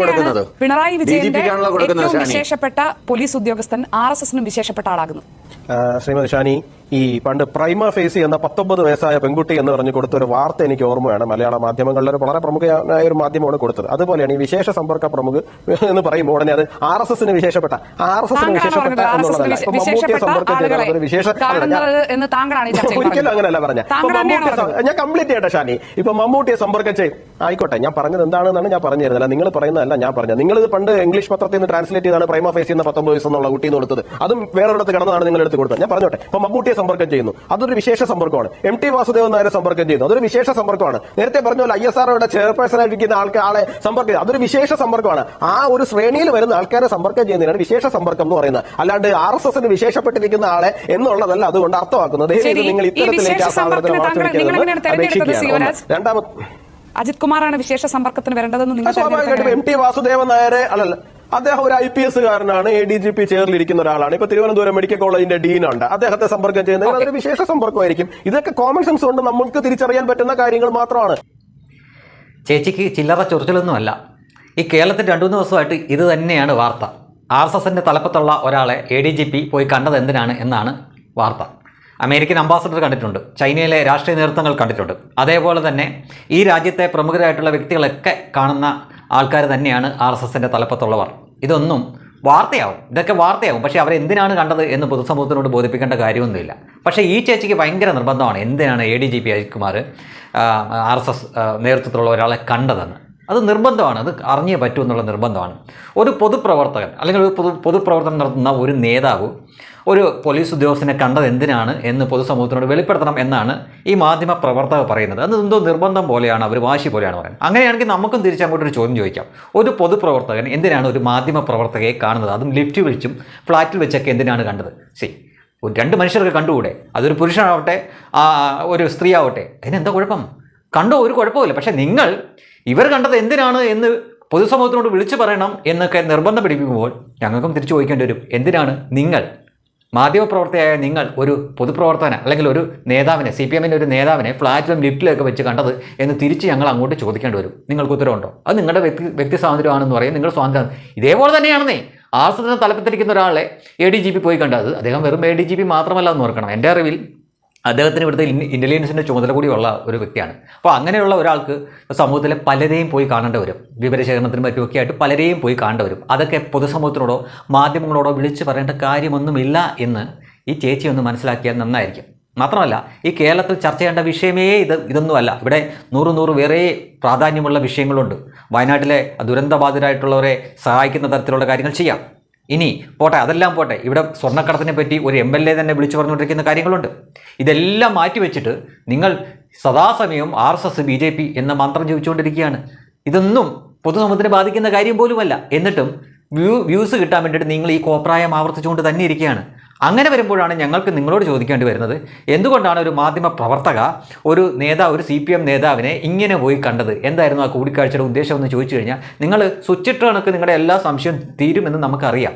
കൊടുക്കുന്നത്? പിണറായി വിജയന്റെ ഏറ്റവും വിശേഷപ്പെട്ട പോലീസ് ഉദ്യോഗസ്ഥൻ ആർ എസ് എസിനും വിശേഷപ്പെട്ട ആളാകുന്നു. ശ്രീമതി ഷാനി ഈ പണ്ട് പ്രൈമ ഫേസി എന്ന പത്തൊമ്പത് വയസ്സായ പെൺകുട്ടി എന്ന് പറഞ്ഞു കൊടുത്ത ഒരു വാർത്ത എനിക്ക് ഓർമ്മയാണ്. മലയാള മാധ്യമങ്ങളിൽ ഒരു വളരെ പ്രമുഖമായ ഒരു മാധ്യമമാണ് കൊടുത്തത്. അതുപോലെയാണ് ഈ വിശേഷ സമ്പർക്ക പ്രമുഖ എന്ന് പറയുമ്പോൾ ഉടനെ അത് ആർ എസ് എസിന് വിശേഷപ്പെട്ട ആർ എസ് എസിന് വിശേഷപ്പെട്ട എന്നുള്ളതല്ല. ഇപ്പൊ മമ്മൂട്ടിയെ സമ്പർക്കം വിശേഷ എന്ന് ഒരിക്കലും. അങ്ങനെയല്ല പറഞ്ഞ ഞാൻ കംപ്ലീറ്റ് ചെയ്യട്ടെ ഷാനി. ഇപ്പൊ മമ്മൂട്ടിയെ സമ്പർക്കം ചെയ്യും ആയിക്കോട്ടെ ഞാൻ പറഞ്ഞത് എന്താണെന്നാണ് ഞാൻ പറഞ്ഞു തരുന്നില്ല നിങ്ങൾ പറയുന്നതല്ല ഞാൻ പറഞ്ഞത്. നിങ്ങൾ ഇത് പണ്ട് ഇംഗ്ലീഷ് പത്രത്തിൽ നിന്ന് ട്രാൻസ്ലേറ്റ് ചെയ്താണ് പ്രൈമ ഫേസ് എന്ന പത്തൊമ്പത് വയസ്സെന്നുള്ള എന്നുള്ള കുട്ടീന്ന് കൊടുത്തത്. അതും വേറൊരിടത്ത് കിടന്നതാണ് നിങ്ങൾ എടുത്ത് കൊടുത്തത് ഞാൻ പറഞ്ഞോട്ടെ. ഇപ്പൊ മമ്മൂട്ടിയെ സമ്പർക്കം ചെയ്യുന്നു. അതൊരു വിശേഷ സമ്പർക്കമാണ്. എം ടി വാസുദേവൻ നായരെ സമ്പർക്കം ചെയ്യുന്നു. അതൊരു വിശേഷ സമ്പർക്കമാണ്. നേരത്തെ പറഞ്ഞ പോലെ ഐ എസ് ആർഒയുടെ ചെയർപേഴ്സൺ ആയിരിക്കുന്ന ആൾക്ക് ആളെ സമ്പർക്കം ചെയ്യുന്നത് അതൊരു വിശേഷ സമ്പർക്കമാണ്. ആ ഒരു ശ്രേണിയിൽ വരുന്ന ആൾക്കാരെ സമ്പർക്കം ചെയ്യുന്നതിനാണ് വിശേഷ സമ്പർക്കം എന്ന് പറയുന്നത്. അല്ലാണ്ട് ആർ എസ് എസിന് വിശേഷപ്പെട്ടിരിക്കുന്ന ആളെ എന്നുള്ളതല്ല അതുകൊണ്ട് അർത്ഥമാക്കുന്നത്. നിങ്ങൾ ഇത്തരത്തിലേക്ക് ആ സാധനത്തിന് തെരഞ്ഞെടുത്തത്, അപേക്ഷിക്കുകയാണ്. രണ്ടാമത് അജിത് കുമാറാണ് വിശേഷ സമ്പർക്കത്തിന് വരേണ്ടതെന്ന് നിങ്ങൾ എം ടി വാസുദേവൻ നായരെ അല്ലല്ല. അദ്ദേഹം ഒരു ഐ പി എസ് കാരനാണ് എ ഡി ജി പി ചെയറിലിരിക്കുന്ന ഒരാളാണ്. ഇപ്പൊ തിരുവനന്തപുരം മെഡിക്കൽ കോളേജിന്റെ ഡീനുണ്ട് അദ്ദേഹത്തെ സമ്പർക്കം ചെയ്യുന്നത് അതൊരു വിശേഷ സമ്പർക്കമായിരിക്കും. ഇതൊക്കെ കോമൺ സെൻസ് കൊണ്ട് നമുക്ക് തിരിച്ചറിയാൻ പറ്റുന്ന കാര്യങ്ങൾ മാത്രമാണ്. ചേച്ചിക്ക് ചില്ലറ ചൊറിച്ചിലൊന്നുമല്ല ഈ കേരളത്തിൽ രണ്ടു മൂന്ന് ദിവസമായിട്ട് ഇത് തന്നെയാണ് വാർത്ത. ആർ എസ് എസിന്റെ തലപ്പത്തുള്ള ഒരാളെ എ ഡി ജി പി പോയി കണ്ടത് എന്തിനാണ് എന്നാണ് വാർത്ത. അമേരിക്കൻ അംബാസഡർ കണ്ടിട്ടുണ്ട്. ചൈനയിലെ രാഷ്ട്രീയ നേതൃത്വങ്ങൾ കണ്ടിട്ടുണ്ട്. അതേപോലെ തന്നെ ഈ രാജ്യത്തെ പ്രമുഖരായിട്ടുള്ള വ്യക്തികളൊക്കെ കാണുന്ന ആൾക്കാർ തന്നെയാണ് ആർ എസ് എസിന്റെ തലപ്പത്തുള്ളവർ. ഇതൊന്നും വാർത്തയാവും. ഇതൊക്കെ വാർത്തയാവും. പക്ഷേ അവരെന്തിനാണ് കണ്ടത് എന്ന് പൊതുസമൂഹത്തിനോട് ബോധിപ്പിക്കേണ്ട കാര്യമൊന്നുമില്ല. പക്ഷേ ഈ ചേച്ചിക്ക് ഭയങ്കര നിർബന്ധമാണ്. എന്തിനാണ് A D G P Ajithkumar R S S നേതൃത്വത്തിലുള്ള ഒരാളെ കണ്ടതെന്ന്. അത് നിർബന്ധമാണ്. അത് അറിഞ്ഞേ പറ്റൂ എന്നുള്ള നിർബന്ധമാണ്. ഒരു പൊതുപ്രവർത്തകൻ അല്ലെങ്കിൽ ഒരു പൊതു പൊതുപ്രവർത്തനം നടത്തുന്ന ഒരു നേതാവ് ഒരു പോലീസ് ഉദ്യോഗസ്ഥനെ കണ്ടത് എന്തിനാണ് എന്ന് പൊതുസമൂഹത്തിനോട് വെളിപ്പെടുത്തണം എന്നാണ് ഈ മാധ്യമ പ്രവർത്തകർ പറയുന്നത്. അത് എന്തോ നിർബന്ധം പോലെയാണ് അവർ വാശി പോലെയാണ് പറയുന്നത്. അങ്ങനെയാണെങ്കിൽ നമുക്കും തിരിച്ചങ്ങോട്ടൊരു ചോദ്യം ചോദിക്കാം. ഒരു പൊതുപ്രവർത്തകൻ എന്തിനാണ് ഒരു മാധ്യമ പ്രവർത്തകയെ കാണുന്നത്? അതും ലിഫ്റ്റ് വിളിച്ചും ഫ്ലാറ്റിൽ വെച്ചൊക്കെ എന്തിനാണ് കണ്ടത്? സി ഒരു രണ്ട് മനുഷ്യർക്ക് കണ്ടുകൂടെ? അതൊരു പുരുഷനാവട്ടെ ഒരു സ്ത്രീ ആവട്ടെ അതിനെന്താ കുഴപ്പം? കണ്ടോ ഒരു കുഴപ്പമില്ല പക്ഷേ നിങ്ങൾ ഇവർ കണ്ടത് എന്തിനാണ് എന്ന് പൊതുസമൂഹത്തിനോട് വിളിച്ചു പറയണം എന്നൊക്കെ നിർബന്ധം പിടിപ്പിക്കുമ്പോൾ ഞങ്ങൾക്കും തിരിച്ചു ചോദിക്കേണ്ടി വരും. എന്തിനാണ് നിങ്ങൾ മാധ്യമപ്രവർത്തകയായ നിങ്ങൾ ഒരു പൊതുപ്രവർത്തകനെ അല്ലെങ്കിൽ ഒരു നേതാവിനെ സി പി എമ്മിന്റെ ഒരു നേതാവിനെ ഫ്ലാറ്റിലും ലിഫ്റ്റിലൊക്കെ വെച്ച് കണ്ടത് എന്ന് തിരിച്ച് ഞങ്ങൾ അങ്ങോട്ട് ചോദിക്കേണ്ടി വരും. നിങ്ങൾക്ക് ഉത്തരവുണ്ടോ? അത് നിങ്ങളുടെ വ്യക്തി വ്യക്തി സ്വാതന്ത്ര്യമാണെന്ന് പറയും. നിങ്ങൾ സ്വാതന്ത്ര്യം ഇതേപോലെ തന്നെയാണെന്നേ. ആസ്വദന തലപ്പത്തിരിക്കുന്ന ഒരാളെ എ ഡി ജി പി പോയി കണ്ടത് അദ്ദേഹം വെറും എ ഡി ജി പി മാത്രമല്ല എന്ന് ഓർക്കണം. എന്റെ അറിവിൽ അദ്ദേഹത്തിന് ഇവിടുത്തെ ഇൻ- ഇന്റലിജൻസിന്റെ ചുമതല കൂടിയുള്ള ഒരു വ്യക്തിയാണ്. അപ്പോൾ അങ്ങനെയുള്ള ഒരാൾക്ക് സമൂഹത്തിലെ പലരെയും പോയി കാണേണ്ടി വരും. വിവരശേഖരണത്തിനും മറ്റുമൊക്കെ ആയിട്ട് പലരെയും പോയി കാണേണ്ടി വരും. അതൊക്കെ പൊതുസമൂഹത്തിനോടോ മാധ്യമങ്ങളോടോ വിളിച്ച് പറയേണ്ട കാര്യമൊന്നുമില്ല എന്ന് ഈ ചേച്ചി ഒന്ന് മനസ്സിലാക്കിയാൽ നന്നായിരിക്കും. മാത്രമല്ല ഈ കേരളത്തിൽ ചർച്ച ചെയ്യേണ്ട വിഷയമേ ഇത് ഇതൊന്നുമല്ല. ഇവിടെ നൂറ് നൂറ് വേറെ പ്രാധാന്യമുള്ള വിഷയങ്ങളുണ്ട്. വയനാട്ടിലെ ദുരന്തബാധിതരായിട്ടുള്ളവരെ സഹായിക്കുന്ന തരത്തിലുള്ള കാര്യങ്ങൾ ചെയ്യാം. ഇനി പോട്ടെ അതെല്ലാം പോട്ടെ. ഇവിടെ സ്വർണക്കടത്തിനെ പറ്റി ഒരു എം എൽ എ തന്നെ വിളിച്ചു പറഞ്ഞുകൊണ്ടിരിക്കുന്ന കാര്യങ്ങളുണ്ട്. ഇതെല്ലാം മാറ്റിവെച്ചിട്ട് നിങ്ങൾ സദാസമയം R S S B J P എന്ന മന്ത്രം ജീവിച്ചുകൊണ്ടിരിക്കുകയാണ് ഇതൊന്നും പൊതുസമൂഹത്തിനെ ബാധിക്കുന്ന കാര്യം പോലുമല്ല. എന്നിട്ടും വ്യൂ വ്യൂസ് കിട്ടാൻ വേണ്ടിയിട്ട് നിങ്ങൾ ഈ കോപ്രായം ആവർത്തിച്ചുകൊണ്ട് തന്നെ ഇരിക്കുകയാണ്. അങ്ങനെ വരുമ്പോഴാണ് ഞങ്ങൾക്ക് നിങ്ങളോട് ചോദിക്കേണ്ടി വരുന്നത്. എന്തുകൊണ്ടാണ് ഒരു മാധ്യമ പ്രവർത്തക ഒരു നേതാവ് ഒരു സി പി എം നേതാവിനെ ഇങ്ങനെ പോയി കണ്ടത്? എന്തായിരുന്നു ആ കൂടിക്കാഴ്ചയുടെ ഉദ്ദേശം എന്ന് ചോദിച്ചു കഴിഞ്ഞാൽ നിങ്ങൾ സ്വിച്ചിട്ട് കണക്ക് നിങ്ങളുടെ എല്ലാ സംശയം തീരുമെന്ന് നമുക്കറിയാം.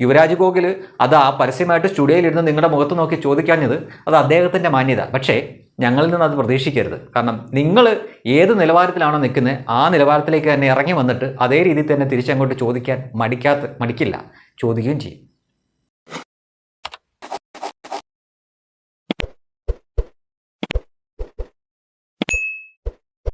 യുവരാജ് ഗോകുൽ അത് ആ പരസ്യമായിട്ട് സ്റ്റുഡിയോയിലിരുന്ന് നിങ്ങളുടെ മുഖത്ത് നോക്കി ചോദിക്കാഞ്ഞത് അത് അദ്ദേഹത്തിന്റെ മാന്യത. പക്ഷേ ഞങ്ങളിൽ നിന്ന് അത് പ്രതീക്ഷിക്കരുത്. കാരണം നിങ്ങൾ ഏത് നിലവാരത്തിലാണോ നിൽക്കുന്നത് ആ നിലവാരത്തിലേക്ക് തന്നെ ഇറങ്ങി വന്നിട്ട് അതേ രീതിയിൽ തന്നെ തിരിച്ചങ്ങോട്ട് ചോദിക്കാൻ മടിക്കാത്ത മടിക്കില്ല. ചോദിക്കുകയും ചെയ്യും.